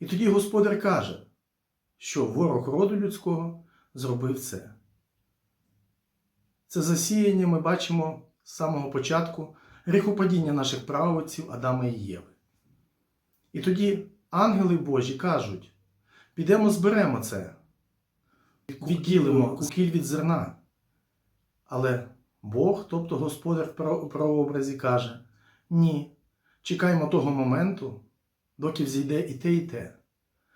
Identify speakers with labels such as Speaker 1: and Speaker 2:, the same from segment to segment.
Speaker 1: І тоді Господар каже, що ворог роду людського зробив це. Це засіяння ми бачимо з самого початку гріхопадіння наших правоців Адама і Єви. І тоді ангели Божі кажуть: підемо зберемо це, відділимо кукіль від зерна. Але Бог, тобто Господар в прообразі, каже: ні, чекаймо того моменту, доки взійде і те, і те,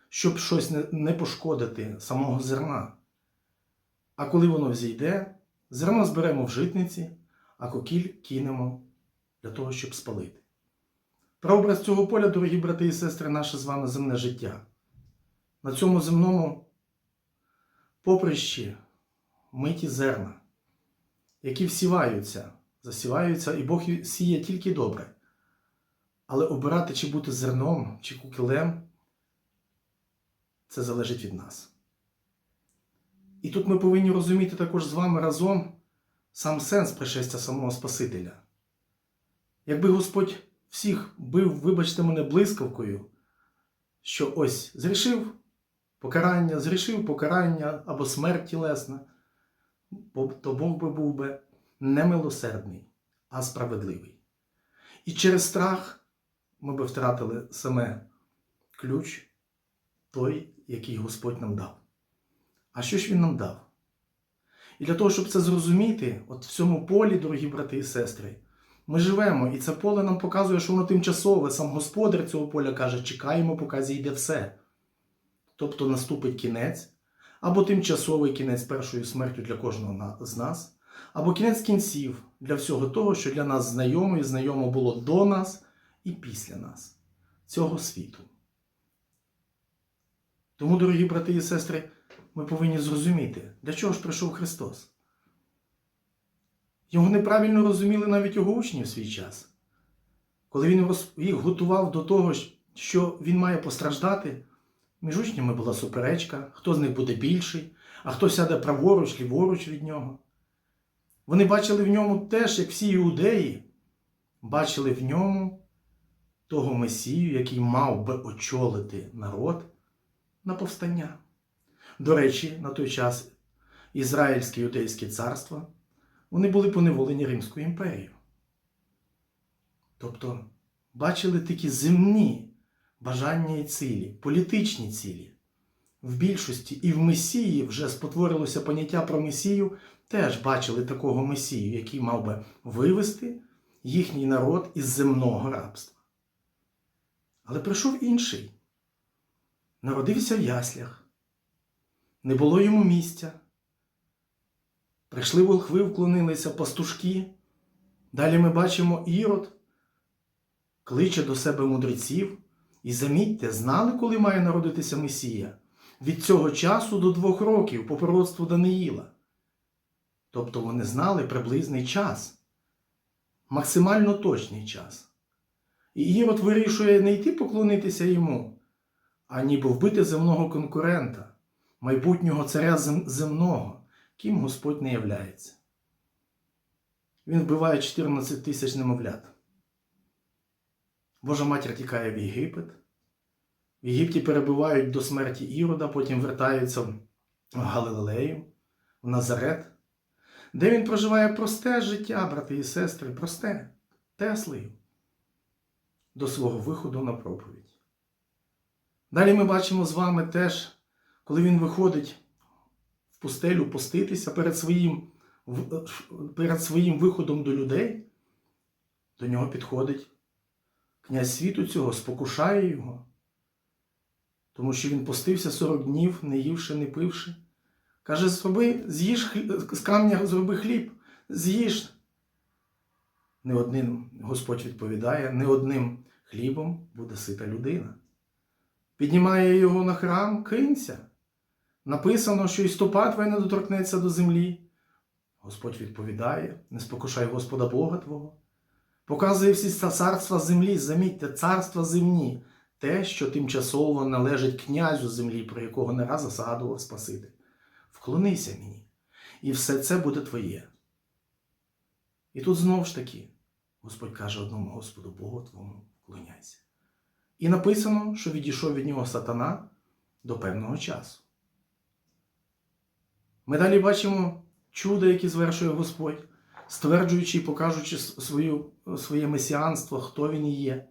Speaker 1: щоб щось не, пошкодити самого зерна. А коли воно взійде, зерно зберемо в житниці, а кокіль кинемо для того, щоб спалити. Прообраз цього поля, дорогі брати і сестри, наше з вами земне життя. На цьому земному поприщі миті зерна, які всіваються, засіваються, і Бог сіє тільки добре. Але обирати, чи бути зерном, чи кукілем, це залежить від нас. І тут ми повинні розуміти також з вами разом сам сенс пришестя самого Спасителя. Якби Господь всіх бив, вибачте мене, блискавкою, що ось зрішив покарання, зрішив покарання або смерть тілесна, то Бог би був би не милосердний, а справедливий. І через страх ми би втратили саме ключ, той, який Господь нам дав. А що ж Він нам дав? І для того, щоб це зрозуміти, от в цьому полі, дорогі брати і сестри, ми живемо, і це поле нам показує, що воно тимчасове. Сам господар цього поля каже, чекаємо, поки зійде все. Тобто наступить кінець, або тимчасовий кінець першою смертю для кожного з нас, або кінець кінців для всього того, що для нас знайомо і знайомо було до нас і після нас, цього світу. Тому, дорогі брати і сестри, ми повинні зрозуміти, для чого ж прийшов Христос. Його неправильно розуміли навіть його учні в свій час. Коли він їх готував до того, що він має постраждати, між учнями була суперечка, хто з них буде більший, а хто сяде праворуч, ліворуч від нього. Вони бачили в ньому теж, як всі іудеї, бачили в ньому того Месію, який мав би очолити народ на повстання. До речі, на той час Ізраїльське юдейське царство вони були поневолені Римською імперією. Тобто бачили такі земні бажання і цілі, політичні цілі. В більшості і в Месії вже спотворилося поняття про Месію, теж бачили такого Месію, який мав би вивести їхній народ із земного рабства. Але прийшов інший. Народився в яслях. Не було йому місця. Прийшли волхви, вклонилися пастушки. Далі ми бачимо Ірод, кличе до себе мудреців. І замітьте, знали, коли має народитися Месія? Від цього часу до двох років по пророцтву Даниїла. Тобто вони знали приблизний час, максимально точний час. І Ірод вирішує не йти поклонитися йому, а ніби вбити земного конкурента, майбутнього царя земного, ким Господь не являється. Він вбиває 14 тисяч немовлят. Божа матір тікає в Єгипет. В Єгипті перебувають до смерті Ірода, потім вертаються в Галилею, в Назарет, де він проживає просте життя, брати і сестри, просте, Теслею, до свого виходу на проповідь. Далі ми бачимо з вами теж, коли він виходить в пустелю поститися перед своїм, перед своїм виходом до людей, до нього підходить князь світу цього, спокушає його, тому що він постився 40 днів, не ївши, не пивши. Каже, зроби, з'їж з камня зроби хліб, з'їж. Не одним, Господь відповідає, не одним хлібом буде сита людина. Піднімає його на храм, кинься. Написано, що і стопа твоя не доторкнеться до землі. Господь відповідає: не спокушай Господа Бога Твого. Показує всі царства землі, замітьте, царства земні, те, що тимчасово належить князю землі, про якого не раз згадував Спаситель. Вклонися мені, і все це буде твоє. І тут знову ж таки Господь каже одному Господу Богу твому, вклоняйся. І написано, що відійшов від нього сатана до певного часу. Ми далі бачимо чудо, які звершує Господь, стверджуючи і покажучи свою, своє месіанство, хто він є.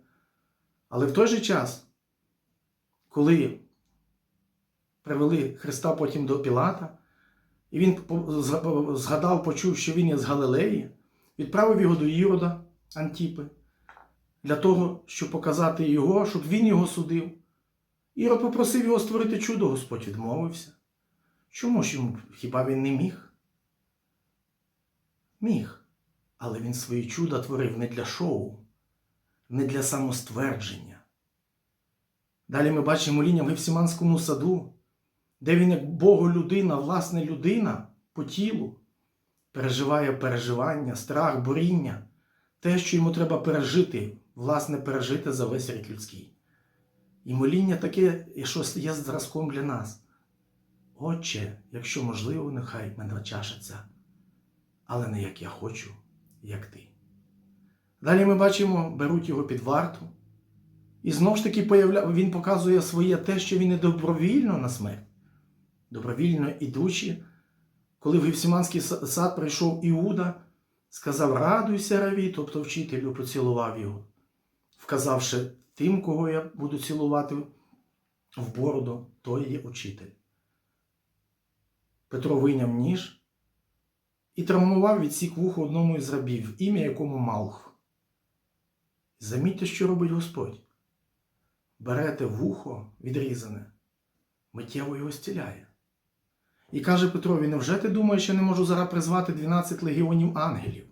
Speaker 1: Але в той же час, коли привели Христа потім до Пілата, і він згадав, почув, що він є з Галилеї, відправив його до Ірода Антіпи для того, щоб показати його, щоб він його судив. Ірод попросив його створити чудо, Господь відмовився. Чому ж йому хіба він не міг? Міг. Але він свої чуда творив не для шоу, не для самоствердження. Далі ми бачимо лінія в Гефсіманському саду, де він, як Боголюдина, власне людина по тілу, переживає переживання, страх, боріння, те, що йому треба пережити, власне, пережити за весь рік людський. І моління таке, що є зразком для нас. Отче, якщо можливо, нехай мене чашиться, але не як я хочу, як ти. Далі ми бачимо, беруть його під варту. І знову ж таки він показує своє те, що він не добровільно на смерть, добровільно ідучи, коли в Гефсіманський сад прийшов Іуда, сказав: Радуйся, раві, тобто вчителю поцілував його, вказавши тим, кого я буду цілувати в бороду, той є учитель. Петро вийняв ніж і травмував відсік вухо одному із рабів, ім'я якому Малх. Замітьте, що робить Господь. Берете вухо відрізане, миттєво його стіляє. І каже Петрові: невже ти думаєш, я не можу зараз призвати 12 легіонів ангелів?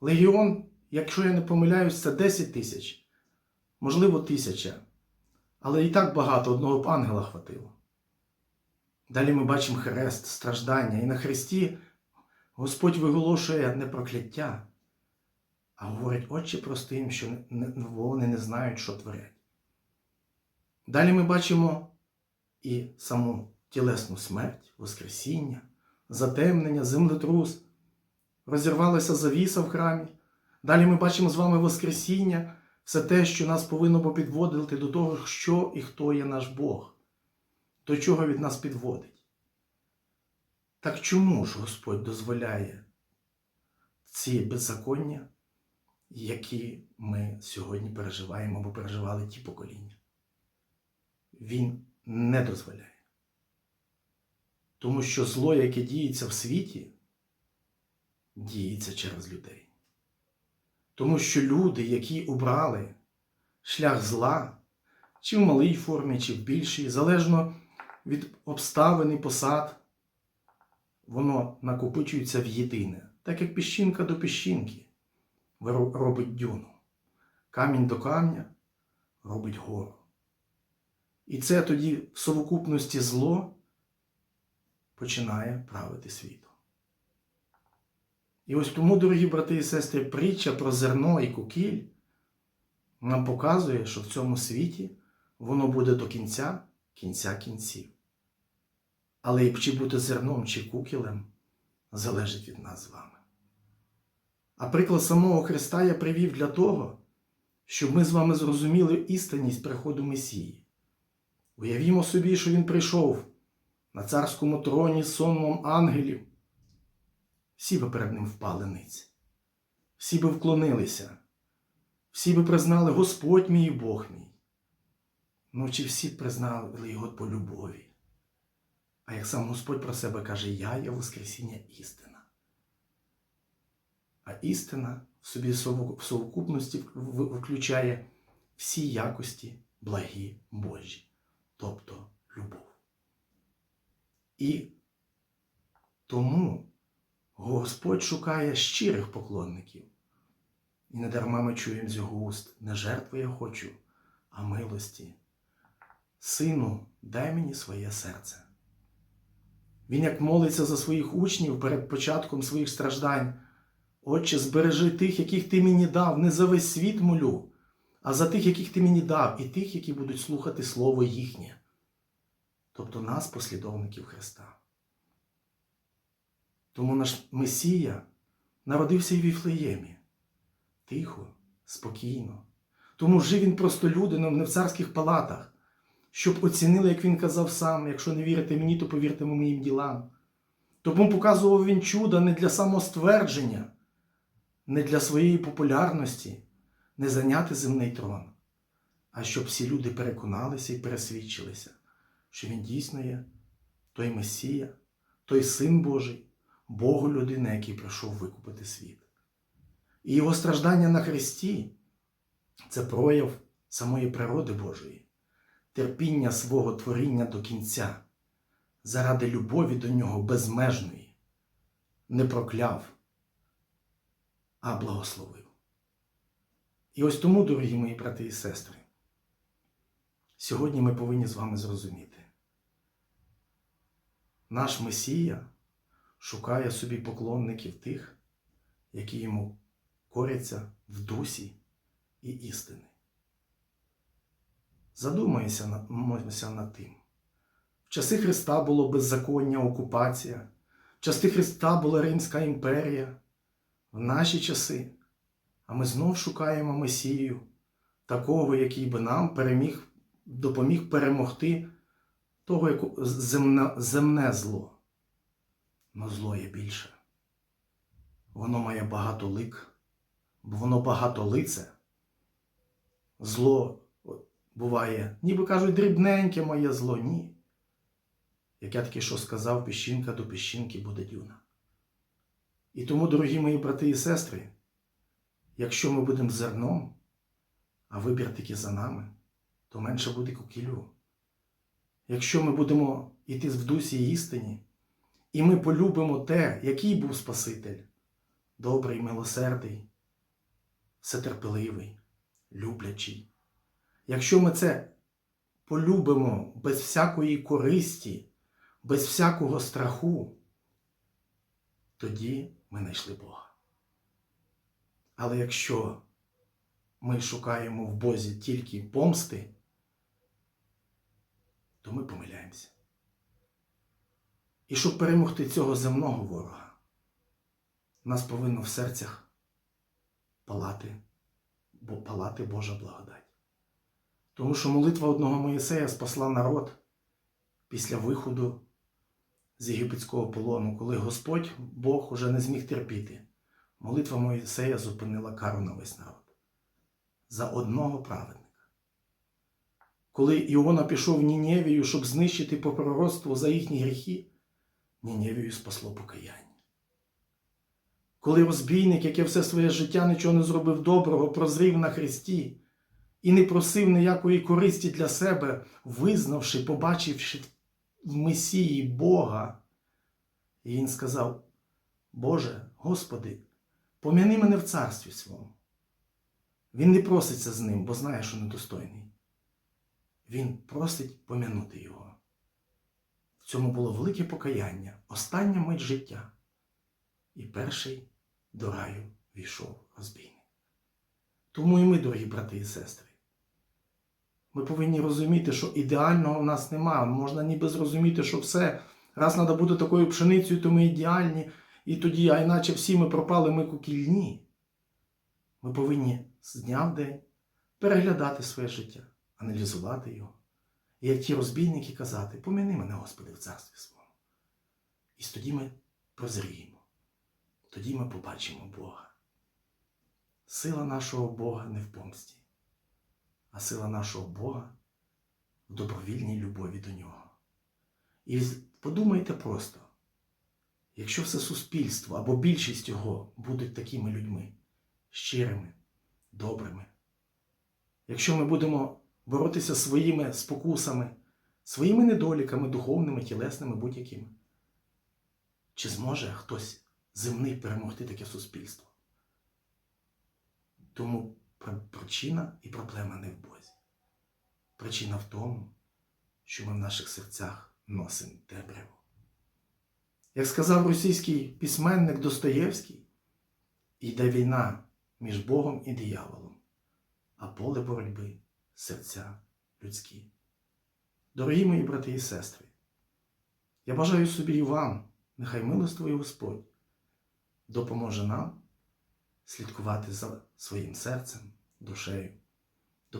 Speaker 1: Легіон, якщо я не помиляюсь, це 10 тисяч, можливо, тисяча. Але і так багато одного б ангела хватило. Далі ми бачимо хрест, страждання, і на хресті Господь виголошує не прокляття, а говорить Отче простим, що вони не знають, що творять. Далі ми бачимо і саму тілесну смерть, Воскресіння, затемнення, землетрус, розірвалася завіса в храмі. Далі ми бачимо з вами Воскресіння, все те, що нас повинно попідводити до того, що і хто є наш Бог, до чого від нас підводить. Так чому ж Господь дозволяє ці беззаконня, які ми сьогодні переживаємо або переживали ті покоління? Він не дозволяє. Тому що зло, яке діється в світі, діється через людей. Тому що люди, які обрали шлях зла, чи в малій формі, чи в більшій, залежно від обставин і посад, воно накопичується в єдине, так як піщинка до піщинки робить дюну, камінь до камня робить гору. І це тоді в совокупності зло починає правити світом. І ось тому, дорогі брати і сестри, притча про зерно і кукіль нам показує, що в цьому світі воно буде до кінця кінця кінців. Але чи бути зерном чи кукілем залежить від нас з вами. А приклад самого Христа я привів для того, щоб ми з вами зрозуміли істинність приходу Месії. Уявімо собі, що Він прийшов на царському троні сонмом ангелів. Всі би перед ним впали ниць, всі би вклонилися, всі би признали Господь мій і Бог мій. Ну, чи всі признали його по любові? А як сам Господь про себе каже, я є Воскресіння істина. А істина в собі в совокупності включає всі якості благі Божі, тобто любов. І тому Господь шукає щирих поклонників. І не дарма ми чуємо з його уст не жертви я хочу, а милості. Сину, дай мені своє серце. Він як молиться за своїх учнів перед початком своїх страждань. Отче, збережи тих, яких ти мені дав, не за весь світ молю, а за тих, яких ти мені дав, і тих, які будуть слухати Слово їхнє, тобто нас, послідовників Христа. Тому наш Месія народився і в Віфлеємі, тихо, спокійно, Тому жив він просто людином не в царських палатах, щоб оцінили, як він казав сам, якщо не вірите мені, то повірте моїм ділам. Тому показував він чуда не для самоствердження, не для своєї популярності, не зайняти земний трон, а щоб всі люди переконалися і пересвідчилися, що він дійсно є той Месія, той Син Божий, Богу людина, який прийшов викупити світ. І його страждання на Христі це прояв самої природи Божої, терпіння свого творіння до кінця, заради любові до нього безмежної, не прокляв, а благословив. І ось тому, дорогі мої брати і сестри, сьогодні ми повинні з вами зрозуміти, наш Месія шукає собі поклонників тих, які йому коряться в дусі і істини. Задумаємося над, тим. В часи Христа було беззаконня, окупація, в часи Христа була Римська імперія, в наші часи, а ми знов шукаємо Месію, такого, який би нам переміг, допоміг перемогти того яку, земне, земне зло. Но зло є більше. Воно має багато лик, бо воно багато лице. Зло буває, ніби кажуть, дрібненьке моє зло, ні. Як я таки що сказав, піщинка до піщинки буде дюна. І тому, дорогі мої брати і сестри, якщо ми будемо зерном, а вибір тільки за нами, то менше буде кукілю. Якщо ми будемо йти в дусі істині, і ми полюбимо те, який був Спаситель, добрий, милосердий, всетерпеливий, люблячий. Якщо ми це полюбимо без всякої користі, без всякого страху, тоді ми знайшли Бога. Але якщо ми шукаємо в Бозі тільки помсти, то ми помиляємося. І щоб перемогти цього земного ворога, нас повинно в серцях палати, бо палати Божа благодать. Тому що молитва одного Моїсея спасла народ після виходу з єгипетського полону, коли Господь Бог уже не зміг терпіти. Молитва Моїсея зупинила кару на весь народ за одного праведника. Коли Іона пішов в Ніневію, щоб знищити пророцтву за їхні гріхи, Ніневію спасло покаяння. Коли розбійник, яке все своє життя нічого не зробив доброго, прозрів на Христі і не просив ніякої користі для себе, визнавши, побачивши в Месії Бога, і він сказав: Боже, Господи, пом'яни мене в царстві своєму. Він не проситься з ним, бо знає, що недостойний. Він просить пом'янути його. В цьому було велике покаяння, остання мить життя. І перший до раю війшов розбійник. Тому і ми, дорогі брати і сестри, ми повинні розуміти, що ідеального в нас немає. Можна ніби зрозуміти, що все, раз треба бути такою пшеницею, то ми ідеальні, і тоді, а іначе всі ми пропали, ми кукільні. Ми повинні з дня в день переглядати своє життя аналізувати його. І як ті розбійники казати, поміни мене, Господи, в царстві своєму. І тоді ми прозріємо, тоді ми побачимо Бога. Сила нашого Бога не в помсті, а сила нашого Бога в добровільній любові до Нього. І подумайте просто, якщо все суспільство або більшість його будуть такими людьми, щирими, добрими, якщо ми будемо боротися своїми спокусами, своїми недоліками, духовними, тілесними, будь-якими. Чи зможе хтось земний перемогти таке суспільство? Тому причина і проблема не в Бозі. Причина в тому, що ми в наших серцях носимо темряву. Як сказав російський письменник Достоєвський, йде війна між Богом і дияволом, а поле боротьби серця людські. Дорогі мої брати і сестри, я бажаю собі і вам, нехай милостивий Господь допоможе нам слідкувати за своїм серцем, душею